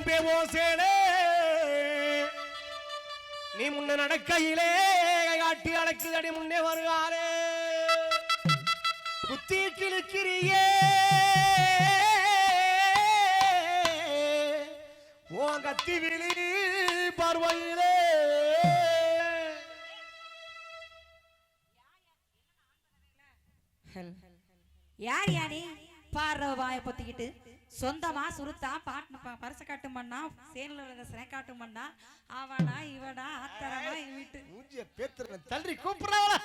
அன்பே ஓசேனே நீ முன்ன நடக்கையிலே காட்டி அடக்குதடி முன்னே வருவாரே புத்தி கிழக்கிறியே. ஓ கத்தி விழி பார்வையிலே. யார் யாரே பார்வாய பொத்திக்கிட்டு சொந்தமா சுருத்தா பாட்டு பரிசு காட்டும் பண்ணா சேனல சிறை காட்டும் மண்ணா அவனா இவனா அத்தரமா இவிட்டு தள்ளி கூப்பிடுறாவா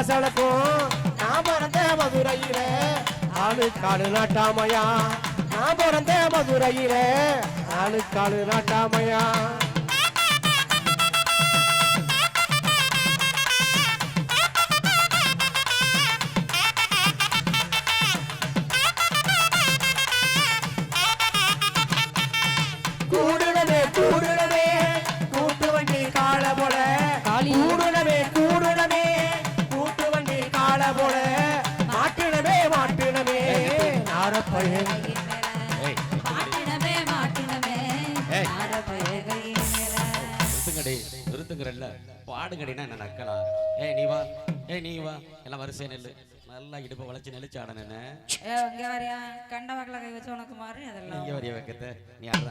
சலசலக்கும் நான் பிறந்த மதுரையில. ஆளு காலு நாட்டாமையா. நான் பிறந்த மதுரையில. ஆளு காலு நாட்டாமையா. நிறுத்துங்கடே பாடுங்கடினா நெல்லு. நல்லா இடுப்பை வளைச்சு நெளிச்சு ஆடனே இங்க வரையா? கண்ட வகல கை நீ ஆடுற.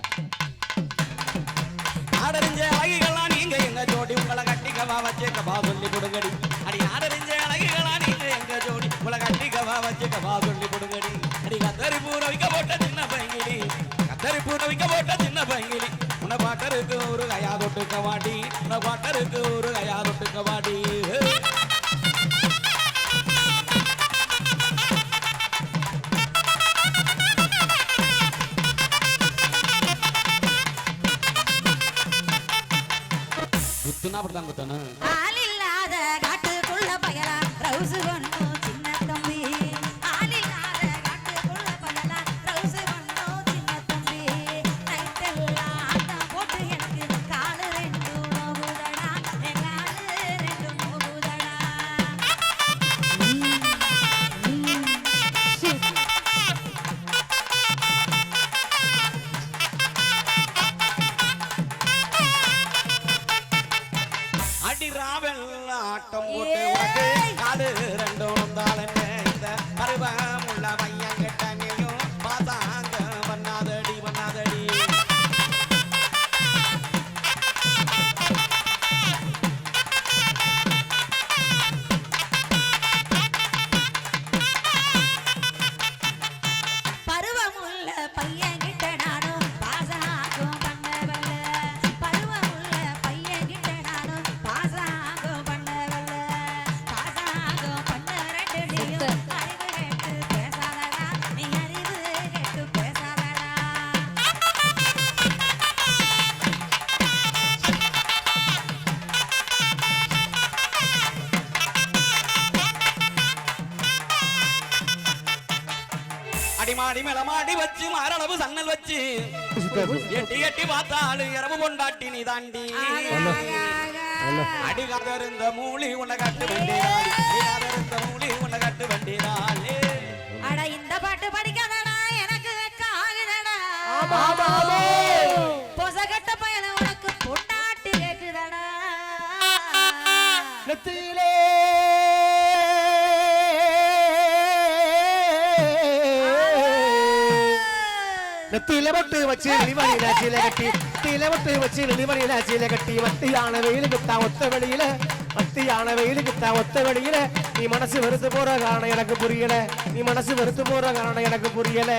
ஆடறிஞ்ச நீங்க எங்க ஜோடி? உங்களை கட்டிக்கவா வச்சுக்கவா சொல்லி கொடுங்கடி. அடி ஆடறிஞ்ச அழகிகளா நீங்க எங்க ஜோடி? உங்களை கட்டிக்கவா வச்சுக்கவா சொல்லி கத்தரி பூரவிக்க போட்ட சின்ன பைங்கிடி கத்தரி பூர போட்ட சின்ன பைங்கிடி உன பாட்டருக்கு ஒரு கையா தொட்டுக்க வாடி உன பாட்டருக்கு ஒரு கையா தொட்டுக்க வாடி குத்துனா அப்படிதான் குத்தணும். போட்டு உனக்கு ரெண்டும் வந்தாலென்ன இந்த பருவம் அடிமாடி மேலமாடி வச்சு மாரளவு சன்னல் வச்சு. எட்டி எட்டி பார்த்தாலு இரவு கொண்டாட்டி நீ தாண்டி. அடிகாதருந்த மூலி உன்னை கட்டு வண்டியாடி அடிகாதருந்த மூலி உன்னை கட்டு வண்டியாலே அட இந்த பாட்டு படிக்காதடா எனக்கு வெக்க ஆகுதடா பொசகட்ட பையன உனக்கு பொண்டாட்டி கேக்குதடா. நெத்தியிலே நெத்தியில வச்சு நெளிவழியில சீல கட்டி நெத்தியில வச்சு நெளிவழியில சீல கட்டி மத்தியான வெயிலுக்கு தான் ஒத்த வெளியில மத்தியான வெயிலுக்கு தான் ஒத்த வெளியில. நீ மனசு வெறுத்து போற காரணம் எனக்கு புரியல. நீ மனசு வெறுத்து போற காரணம் எனக்கு புரியல.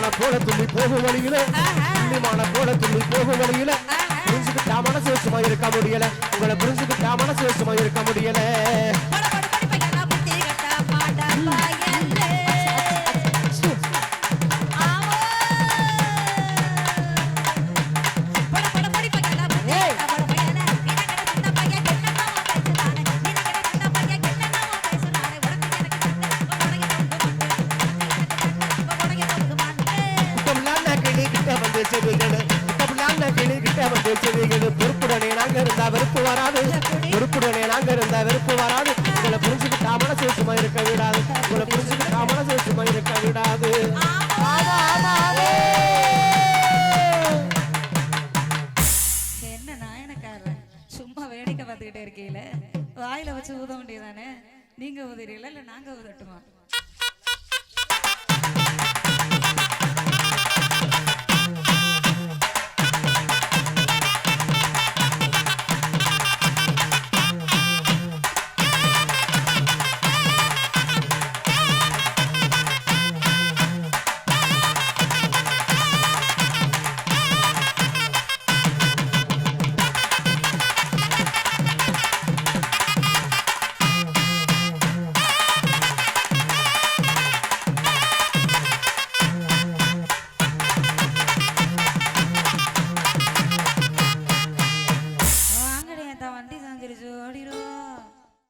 புள்ளிமான போல துள்ளி போகும் வழியில. புள்ளிமான போல துள்ளி போகும் வழியில. புரிஞ்சுக்கிட்டா மனசு வச்சுமா இருக்க முடியல. உங்களை புரிஞ்சுக்கிட்டா மனசு வச்சுமா இருக்க முடியல. மனசு சும்மா இருக்க விடாது உங்களை புரிஞ்சுக்கிட்டா மனசு சும்மா இருக்க விடாது என்ன நாயனக்காரர் சும்மா வேடிக்கை பார்த்துக்கிட்டே இருக்கீங்களே வாயில வச்சு ஊத வேண்டியதானே நீங்க ஊதுறீங்களா இல்ல நாங்க ஊதட்டுமா?